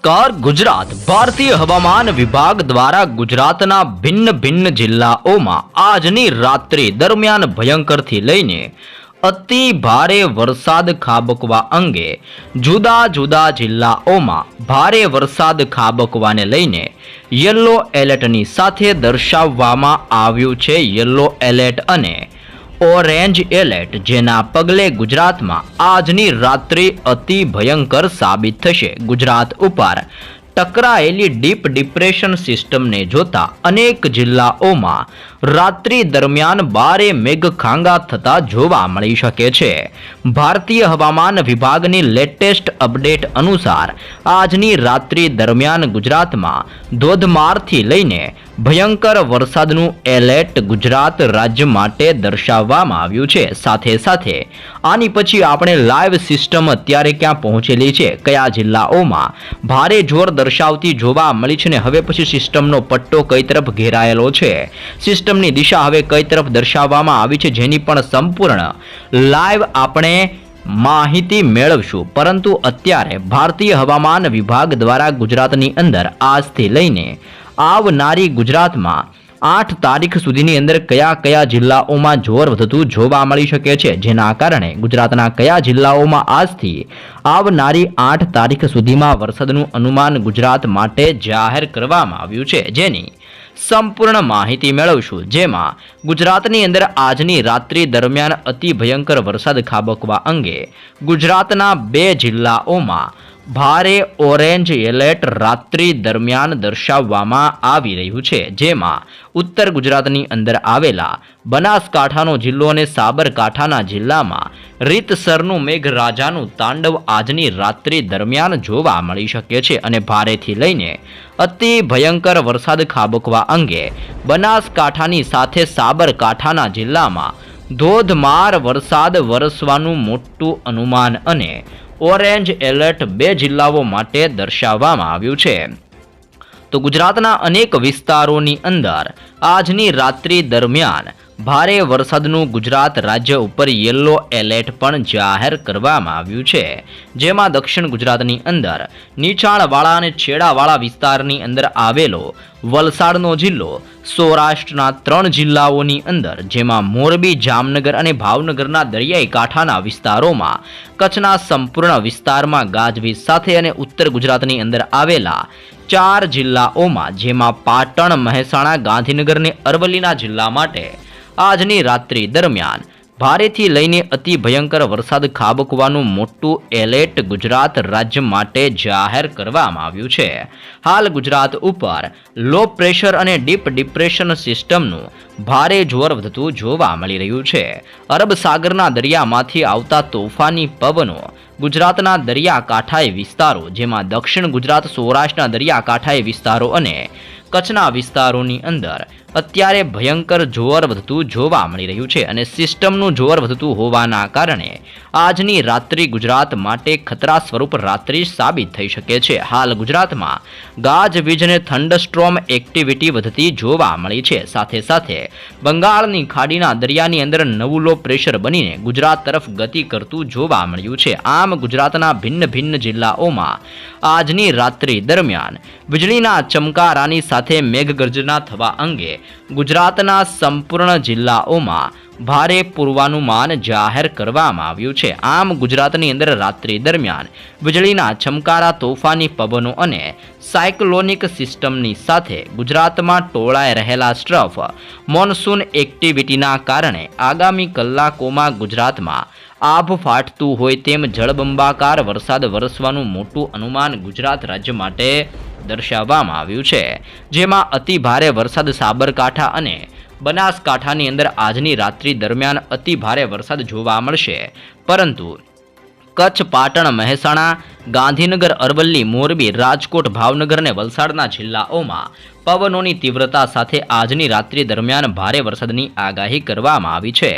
નમસ્કાર. ગુજરાત ભારતીય હવામાન વિભાગ દ્વારા ગુજરાતના ભિન્ન ભિન્ન જિલ્લાઓમાં આજની રાત્રિ દરમિયાન ભયંકરથી લઈને અતિ ભારે વરસાદ ખાબકવા અંગે જુદા જુદા જિલ્લાઓમાં ભારે વરસાદ ખાબકવાને લઈને યલો એલર્ટની સાથે દર્શાવવામાં આવ્યું છે. યલો એલર્ટ અને ઓરેન્જ એલર્ટ, જેના પગલે ગુજરાતમાં આજની રાત્રિ અતિ ભયંકર સાબિત થશે. ગુજરાત ઉપર ટકરાયેલી ડીપ ડિપ્રેશન સિસ્ટમને જોતા અનેક જિલ્લાઓમાં રાત્રિ દરમિયાન બારે મેઘખાંગા થતા જોવા મળી શકે છે. ભારતીય હવામાન વિભાગની લેટેસ્ટ અપડેટ અનુસાર આજની રાત્રિ દરમિયાન ગુજરાતમાં ધોધમારથી લઈને ભયંકર વરસાદનું એલર્ટ ગુજરાત રાજ્ય માટે દર્શાવવામાં આવ્યું છે. સાથે સાથે આની પછી આપણે લાઈવ સિસ્ટમ અત્યારે ક્યાં પહોંચેલી છે, કયા જિલ્લાઓમાં ભારે જોર દર્શાવતી જોવા મળી છે ને હવે પછી સિસ્ટમનો પટ્ટો કઈ તરફ ઘેરાયેલો છે? સિસ્ટમની દિશા હવે કઈ તરફ દર્શાવવામાં આવી છે જેની પણ સંપૂર્ણ લાઈવ આપણે માહિતી મેળવશું. પરંતુ અત્યારે ભારતીય હવામાન વિભાગ દ્વારા ગુજરાતની અંદર આજથી લઈને આવનારી ગુજરાતમાં આઠ તારીખ સુધીની અંદર કયા કયા જિલ્લાઓમાં જોર વધતું જોવા મળી શકે છે? જેના કારણે ગુજરાતના કયા જિલ્લાઓમાં આજથી આવનારી આઠ તારીખ સુધીમાં વરસાદનું અનુમાન ગુજરાત માટે જાહેર કરવામાં આવ્યું છે? જેની સંપૂર્ણ માહિતી મેળવશું. જેમાં ગુજરાતની અંદર આજની રાત્રિ દરમિયાન અતિ ભયંકર વરસાદ ખાબકવા અંગે ગુજરાતના બે જિલ્લાઓમાં ભારે ઓરેન્જ એલર્ટ રાત્રિ દરમિયાન દર્શાવવામાં આવી રહ્યું છે, જેમાં ઉત્તર ગુજરાતની અંદર આવેલા બનાસકાંઠાનો જિલ્લો અને સાબરકાંઠાના જિલ્લામાં રીતસરનું મેઘરાજાનું તાંડવ આજની રાત્રિ દરમિયાન જોવા મળી શકે છે અને ભારેથી લઈને અતિ ભયંકર વરસાદ ખાબકવા અંગે બનાસકાંઠાની સાથે સાબરકાંઠાના જિલ્લામાં ધોધમાર વરસાદ વરસવાનું મોટું અનુમાન અને ઓરેન્જ એલર્ટ બે જિલ્લાઓ માટે દર્શાવવામાં આવ્યું છે. તો ગુજરાતના અનેક વિસ્તારોની અંદર આજની રાત્રિ દરમિયાન ભારે વરસાદનું ગુજરાત રાજ્ય ઉપર યલો એલર્ટ પણ જાહેર કરવામાં આવ્યું છે. જેમાં દક્ષિણ ગુજરાતની અંદર નીચાણવાળા અને છેડાવાળા વિસ્તારની અંદર આવેલો વલસાડનો જિલ્લો, સૌરાષ્ટ્રના ત્રણ જિલ્લાઓની અંદર, જેમાં મોરબી, જામનગર અને ભાવનગરના દરિયાઈ કાંઠાના વિસ્તારોમાં કચ્છના સંપૂર્ણ વિસ્તારમાં ગાજવીજ સાથે અને ઉત્તર ગુજરાતની અંદર આવેલા ચાર જિલ્લાઓમાં, જેમાં પાટણ, મહેસાણા, ગાંધીનગર અને અરવલ્લીના જિલ્લા માટે આજની રાત્રિ દરમિયાન ભારેથી લઈને અતિ ભયંકર વરસાદ ખાબકવાનું મોટું એલર્ટ ગુજરાત રાજ્ય માટે જાહેર કરવામાં આવ્યું છે. હાલ ગુજરાત ઉપર લો પ્રેશર અને ડીપ ડિપ્રેશન સિસ્ટમનું ભારે જોર વધતું જોવા મળી રહ્યું છે. અરબ સાગરના દરિયામાંથી આવતા તોફાની પવનો ગુજરાતના દરિયાકાંઠાએ વિસ્તારો, જેમાં દક્ષિણ ગુજરાત, સૌરાષ્ટ્રના દરિયાકાંઠાએ વિસ્તારો અને કચ્છના વિસ્તારોની અંદર અત્યારે ભયંકર જોર વધતું જોવા મળી રહ્યું છે અને સિસ્ટમનું જોર વધતું હોવાના કારણે આજની રાત્રિ ગુજરાત માટે ખતરા સ્વરૂપ રાત્રિ સાબિત થઈ શકે છે. હાલ ગુજરાતમાં ગાજવીજ અને થંડસ્ટ્રોમ એક્ટિવિટી વધતી જોવા મળી છે. સાથે સાથે બંગાળની ખાડીના દરિયાની અંદર નવું લો પ્રેશર બનીને ગુજરાત તરફ ગતિ કરતું જોવા મળ્યું છે. આમ ગુજરાતના ભિન્ન ભિન્ન જિલ્લાઓમાં આજની રાત્રિ દરમિયાન વીજળીના ચમકારાની સાથે મેઘગર્જના થવા અંગે ગુજરાતના સંપૂર્ણ જિલ્લાઓમાં ભારે પૂર્વાનુમાન જાહેર કરવામાં આવ્યું છે. આમ ગુજરાતની અંદર રાત્રિ દરમિયાન વીજળીના ચમકારા તોફાની પવનો અને સાયક્લોનિક સિસ્ટમની સાથે ગુજરાતમાં ટોળાઈ રહેલા સ્ટ્રફ, મોન્સૂન એક્ટિવિટીના કારણે આગામી કલાકોમાં ગુજરાતમાં આભ ફાટતું હોય તેમ જળબંબાકાર વરસાદ વરસવાનું મોટું અનુમાન ગુજરાત રાજ્ય માટે દર્શાવવામાં આવ્યું છે. જેમાં અતિ ભારે વરસાદ સાબરકાંઠા અને બનાસકાંઠાની અંદર આજની રાત્રિ દરમિયાન અતિ ભારે વરસાદ જોવા મળશે. પરંતુ કચ્છ પાટણ મહેસાણા ગાંધીનગર, અરવલ્લી, મોરબી, રાજકોટ, ભાવનગર અને વલસાડના જિલ્લાઓમાં પવનોની તીવ્રતા સાથે આજની રાત્રિ દરમિયાન ભારે વરસાદની આગાહી કરવામાં આવી છે.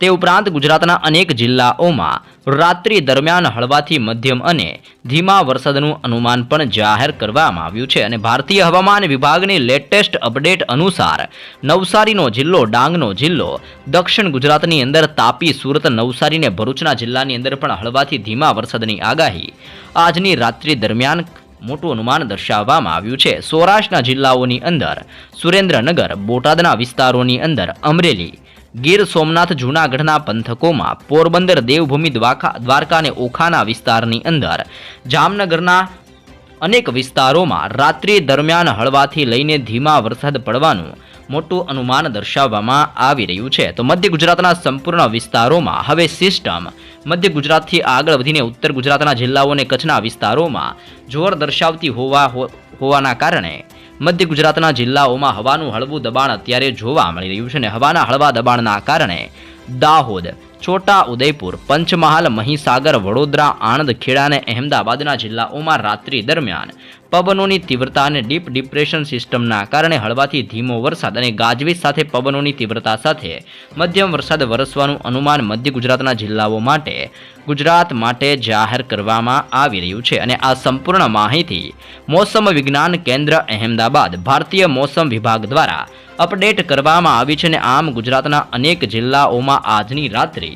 તે ઉપરાંત ગુજરાતના અનેક જિલ્લાઓમાં રાત્રિ દરમિયાન હળવાથી મધ્યમ અને ધીમા વરસાદનું અનુમાન પણ જાહેર કરવામાં આવ્યું છે અને ભારતીય હવામાન વિભાગની લેટેસ્ટ અપડેટ અનુસાર નવસારીનો જિલ્લો, ડાંગનો જિલ્લો, દક્ષિણ ગુજરાતની અંદર તાપી, સુરત નવસારી અને ભરૂચના જિલ્લાની અંદર પણ હળવાથી ધીમા વરસાદની આગાહી આજની રાત્રિ દરમિયાન મોટું અનુમાન દર્શાવવામાં આવ્યું છે. સૌરાષ્ટ્રના જિલ્લાઓની અંદર, સુરેન્દ્રનગર, બોટાદના વિસ્તારોની અંદર અમરેલી, ગીર સોમનાથ, જૂનાગઢના પંથકોમાં પોરબંદર, દેવભૂમિ દ્વારકા દ્વારકા અને ઓખાના વિસ્તારની અંદર, જામનગરના અનેક વિસ્તારોમાં રાત્રિ દરમિયાન હળવાથી લઈને ધીમા વરસાદ પડવાનું મોટું અનુમાન દર્શાવવામાં આવી રહ્યું છે. તો મધ્ય ગુજરાતના સંપૂર્ણ વિસ્તારોમાં હવે સિસ્ટમ મધ્ય ગુજરાતથી આગળ વધીને ઉત્તર ગુજરાતના જિલ્લાઓ અને કચ્છના વિસ્તારોમાં જોર દર્શાવતી હોવા હોવાના કારણે મધ્ય ગુજરાતના જિલ્લાઓમાં હવાનું હળવું દબાણ અત્યારે જોવા મળી રહ્યું છે અને હવાના હળવા દબાણના કારણે દાહોદ, છોટા ઉદયપુર, પંચમહાલ, મહીસાગર, વડોદરા, આણંદ, ખેડા અને અહેમદાબાદના જિલ્લાઓમાં રાત્રિ દરમિયાન પવનોની તીવ્રતા અને ડીપ ડિપ્રેશન સિસ્ટમના કારણે હળવાથી ધીમો વરસાદ અને ગાજવીજ સાથે પવનોની તીવ્રતા સાથે મધ્યમ વરસાદ વરસવાનું અનુમાન મધ્ય ગુજરાતના જિલ્લાઓ માટે, ગુજરાત માટે જાહેર કરવામાં આવી રહ્યું છે અને આ સંપૂર્ણ માહિતી મોસમ વિજ્ઞાન કેન્દ્ર અહેમદાબાદ ભારતીય મોસમ વિભાગ દ્વારા અપડેટ કરવામાં આવી છે અને આમ ગુજરાતના અનેક જિલ્લાઓમાં આજની રાત્રિ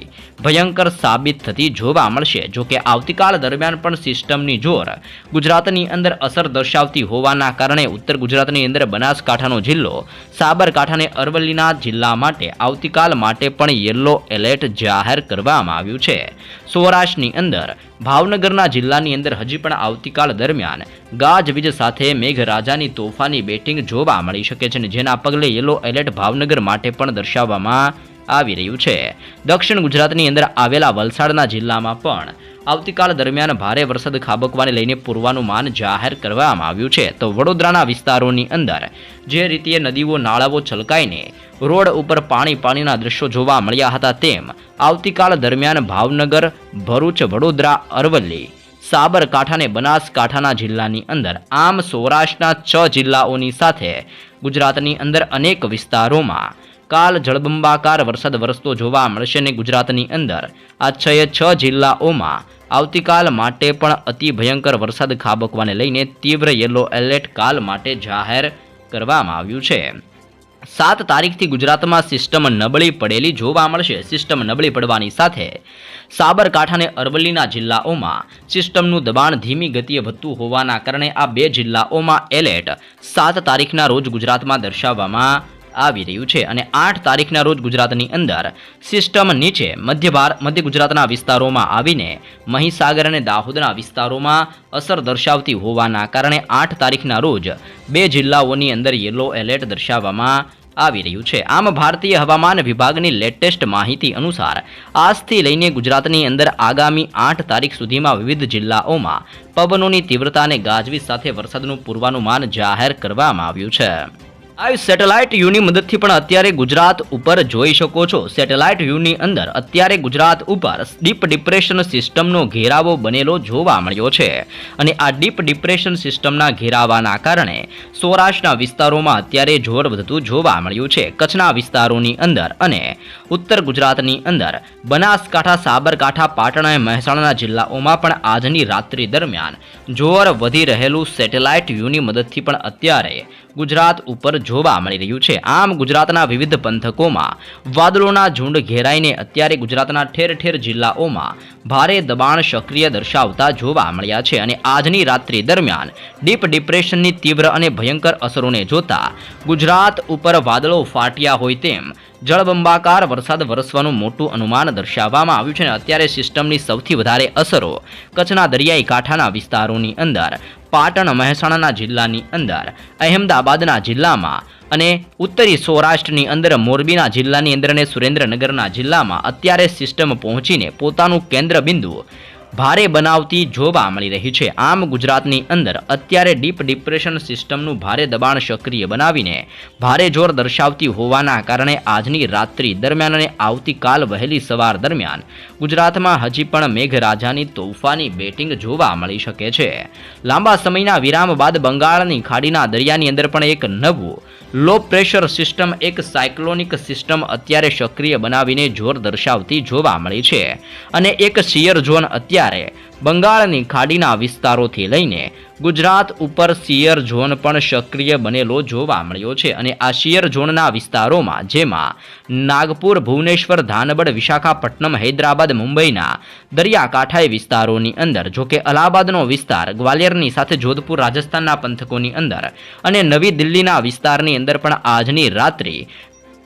ભયંકર સાબિત થતી જોવા મળશે. જોકે આવતીકાલ દરમિયાન પણ સિસ્ટમની જોર ગુજરાતની અંદર અસર દર્શાવતી હોવાના કારણે ઉત્તર ગુજરાતની અંદર બનાસકાંઠાનો જિલ્લો સાબરકાંઠા અને અરવલ્લીના જિલ્લા માટે આવતીકાલ માટે પણ યલો એલર્ટ જાહેર કરવામાં આવ્યું છે. સૌરાષ્ટ્રની અંદર ભાવનગરના જિલ્લાની અંદર હજી પણ આવતીકાલ દરમિયાન ગાજવીજ સાથે મેઘરાજાની તોફાની બેટિંગ જોવા મળી શકે છે જેના પગલે યલો એલર્ટ ભાવનગર માટે પણ દર્શાવવામાં આવી રહ્યું છે. દક્ષિણ ગુજરાતની અંદર આવેલા વલસાડના જિલ્લામાં પણ આવતીકાલ દરમિયાન ભારે વરસાદ ખાબકવાને લઈને પૂર્વાનુમાન જાહેર કરવામાં આવ્યું છે. તો વડોદરાના વિસ્તારોની અંદર જે રીતે નદીઓ, નાળાઓ છલકાઈને રોડ ઉપર પાણી, પાણીના દ્રશ્યો જોવા મળ્યા હતા તેમ આવતીકાલ દરમિયાન ભાવનગર, ભરૂચ, વડોદરા, અરવલ્લી સાબરકાંઠા અને બનાસકાંઠાના જિલ્લાની અંદર આમ સૌરાષ્ટ્રના છ જિલ્લાઓની સાથે ગુજરાતની અંદર અનેક વિસ્તારોમાં કાલ જળબંબાકાર વરસાદ વરસતો જોવા મળશે અને ગુજરાતની અંદર. આ છ છ જિલ્લાઓમાં આવતીકાલ માટે પણ અતિ ભયંકર વરસાદ ખાબકવાને લઈને તીવ્ર યલો એલર્ટ કાલ માટે જાહેર કરવામાં આવ્યું છે. સાત તારીખથી ગુજરાતમાં સિસ્ટમ નબળી પડેલી જોવા મળશે. સિસ્ટમ નબળી પડવાની સાથે સાબરકાંઠા અને અરવલ્લીના જિલ્લાઓમાં સિસ્ટમનું દબાણ ધીમી ગતિએ વધતું હોવાના કારણે આ બે જિલ્લાઓમાં એલર્ટ સાત તારીખના રોજ ગુજરાતમાં દર્શાવવામાં આવી રહ્યું છે અને આઠ તારીખના રોજ ગુજરાતની અંદર સિસ્ટમ નીચે મધ્ય ભાર મધ્ય ગુજરાતના વિસ્તારોમાં આવીને મહીસાગર અને દાહોદના વિસ્તારોમાં અસર દર્શાવતી હોવાના કારણે આઠ તારીખના રોજ બે જિલ્લાઓની અંદર યલો એલર્ટ દર્શાવવામાં આવી રહ્યું છે. આમ ભારતીય હવામાન વિભાગની લેટેસ્ટ માહિતી અનુસાર, આજથી લઈને ગુજરાતની અંદર આગામી આઠ તારીખ સુધીમાં વિવિધ જિલ્લાઓમાં પવનોની તીવ્રતા અને ગાજવીજ સાથે વરસાદનું પૂર્વાનુમાન જાહેર કરવામાં આવ્યું છે. આ સેટેલાઇટ યુની મદદથી પણ અત્યારે ગુજરાત ઉપર જોઈ શકો છો. સેટેલાઇટ વ્યૂની અંદર અત્યારે ગુજરાત ઉપર ડીપ ડિપ્રેશન સિસ્ટમનો ઘેરાવો બનેલો જોવા મળ્યો છે. અને આ ડીપ ડિપ્રેશન સિસ્ટમના ઘેરાવાના કારણે સૌરાષ્ટ્રના વિસ્તારોમાં અત્યારે જોર વધતું જોવા મળ્યું છે. કચ્છના વિસ્તારોની અંદર અને ઉત્તર ગુજરાતની અંદર બનાસકાંઠા, સાબરકાંઠા, પાટણ મહેસાણાના જિલ્લાઓમાં પણ આજની રાત્રિ દરમિયાન જોર વધી રહેલું સેટેલાઇટ વ્યૂની મદદથી પણ અત્યારે ગુજરાત ઉપર જોવા મળી રહ્યું છે. આમ ગુજરાતના વિવિધ પંથકોમાં વાદળોના ઝુંડ ઘેરાઈને અત્યારે ગુજરાતના ઠેર ઠેર જિલ્લાઓમાં ભારે દબાણ સક્રિય દર્શાવતા જોવા મળ્યા છે અને આજની રાત્રિ દરમિયાન ડીપ ડિપ્રેશનની તીવ્ર અને ભયંકર અસરોને જોતા ગુજરાત ઉપર વાદળો ફાટ્યા હોય તેમ જળબંબાકાર વરસાદ વરસવાનું મોટું અનુમાન દર્શાવવામાં આવ્યું છે અને અત્યારે સિસ્ટમની સૌથી વધારે અસરો કચ્છના દરિયાઈ કાંઠાના વિસ્તારોની અંદર પાટણ મહેસાણાના જિલ્લાની અંદર, અહેમદાબાદના જિલ્લામાં અને ઉત્તરી સૌરાષ્ટ્રની અંદર મોરબીના જિલ્લાની અંદર અને સુરેન્દ્રનગરના જિલ્લામાં અત્યારે સિસ્ટમ પહોંચીને પોતાનું કેન્દ્ર બિંદુ ભારે બનાવતી જોવા મળી રહી છે. આમ ગુજરાતની અંદર અત્યારે ડીપ ડિપ્રેશન સિસ્ટમનું ભારે દબાણ સક્રિય બનાવીને ભારે જોર દર્શાવતી હોવાના કારણે આજની રાત્રિ દરમિયાન અને આવતીકાલ વહેલી સવાર દરમિયાન ગુજરાતમાં હજી પણ મેઘરાજાની તોફાની બેટિંગ જોવા મળી શકે છે. લાંબા સમયના વિરામ બાદ બંગાળની ખાડીના દરિયાની અંદર પણ એક નવું લો પ્રેશર સિસ્ટમ એક સાયક્લોનિક સિસ્ટમ અત્યારે સક્રિય બનાવીને જોર દર્શાવતી જોવા મળી છે. અને એક શિયર ઝોન અત્યારે અત્યારે બંગાળની ખાડીના વિસ્તારોથી લઈને ગુજરાત ઉપર શિયર ઝોન પણ સક્રિય બનેલો જોવા મળ્યો છે અને આ શિયર ઝોનના વિસ્તારોમાં જેમાં નાગપુર, ભુવનેશ્વર ધાનબડ વિશાખાપટ્ટનમ, હૈદરાબાદ, મુંબઈના દરિયાકાંઠાએ વિસ્તારોની અંદર, જોકે અલ્હાબાદનો વિસ્તાર ગ્વાલિયરની સાથે જોધપુર, રાજસ્થાનના પંથકોની અંદર અને નવી દિલ્હીના વિસ્તારની અંદર પણ આજની રાત્રિ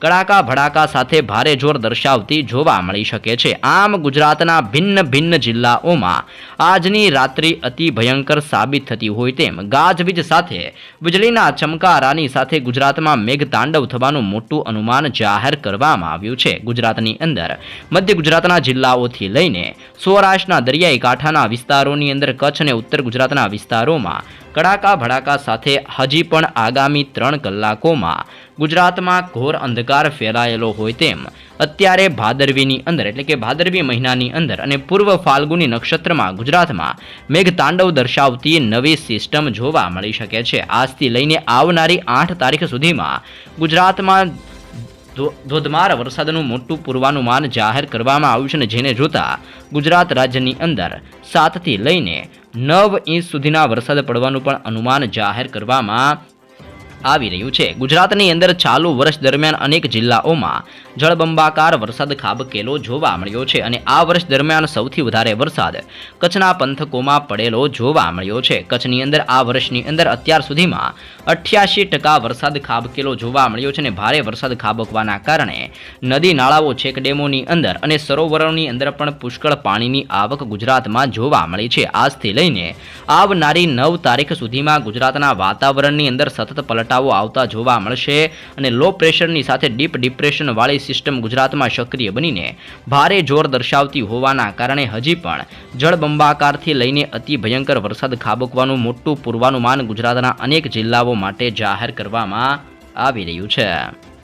કડાકા ભડાકા સાથે ભારે જોર દર્શાવતી જોવા મળી શકે છે. આમ ગુજરાતના ભિન્ન ભિન્ન જિલ્લાઓમાં આજની રાત્રિ અતિ ભયંકર સાબિત થતી હોય તેમ ગાજવીજ સાથે, વીજળીના ચમકારાની સાથે ગુજરાતમાં મેઘતાંડવ થવાનું મોટું અનુમાન જાહેર કરવામાં આવ્યું છે. ગુજરાતની અંદર, મધ્ય ગુજરાતના જિલ્લાઓથી લઈને સૌરાષ્ટ્રના દરિયાઈ કાંઠાના વિસ્તારોની અંદર કચ્છ અને ઉત્તર ગુજરાતના વિસ્તારોમાં કડાકા ભડાકા સાથે હજી પણ આગામી ત્રણ કલાકોમાં ગુજરાતમાં ઘોર અંધકાર ફેલાયેલો હોય તેમ, અત્યારે ભાદરવીની અંદર એટલે કે ભાદરવી મહિનાની અંદર અને પૂર્વ ફાલ્ગુની નક્ષત્રમાં ગુજરાતમાં મેઘતાંડવ દર્શાવતી નવી સિસ્ટમ જોવા મળી શકે છે. આજથી લઈને આવનારી આઠ તારીખ સુધીમાં ગુજરાતમાં ધોધમાર વરસાદનું મોટું પૂર્વાનુમાન જાહેર કરવામાં આવ્યું છે અને જેને જોતા ગુજરાત રાજ્યની અંદર સાતથી લઈને નવ ઇંચ સુધીના વરસાદ પડવાનું પણ અનુમાન જાહેર કરવામાં આવી રહ્યું છે. ગુજરાતની અંદર ચાલુ વર્ષ દરમિયાન અનેક જિલ્લાઓમાં જળબંબાકાર વરસાદ ખાબકેલો જોવા મળ્યો છે અને આ વર્ષ દરમિયાન સૌથી વધારે વરસાદ કચ્છના પંથકોમાં પડેલો જોવા મળ્યો છે. કચ્છની અંદર આ વર્ષની અંદર અત્યાર સુધીમાં અઠ્યાસી ટકા વરસાદ ખાબકેલો જોવા મળ્યો છે અને ભારે વરસાદ ખાબકવાના કારણે નદી નાળાઓ ચેકડેમોની અંદર અને સરોવરોની અંદર પણ પુષ્કળ પાણીની આવક ગુજરાતમાં જોવા મળી છે. આજથી લઈને આવનારી નવ તારીખ સુધીમાં ગુજરાતના વાતાવરણની અંદર સતત પલટાવો આવતા જોવા મળશે અને લો પ્રેશરની સાથે ડીપ ડિપ્રેશન વાળી સિસ્ટમ ગુજરાતમાં સક્રિય બનીને ભારે જોર દર્શાવતી હોવાના કારણે હજી પણ જળબંબાકારથી લઈને અતિ ભયંકર વરસાદ ખાબકવાનું મોટું પૂર્વાનુમાન ગુજરાતના અનેક જિલ્લાઓ માટે જાહેર કરવામાં આવી રહ્યું છે.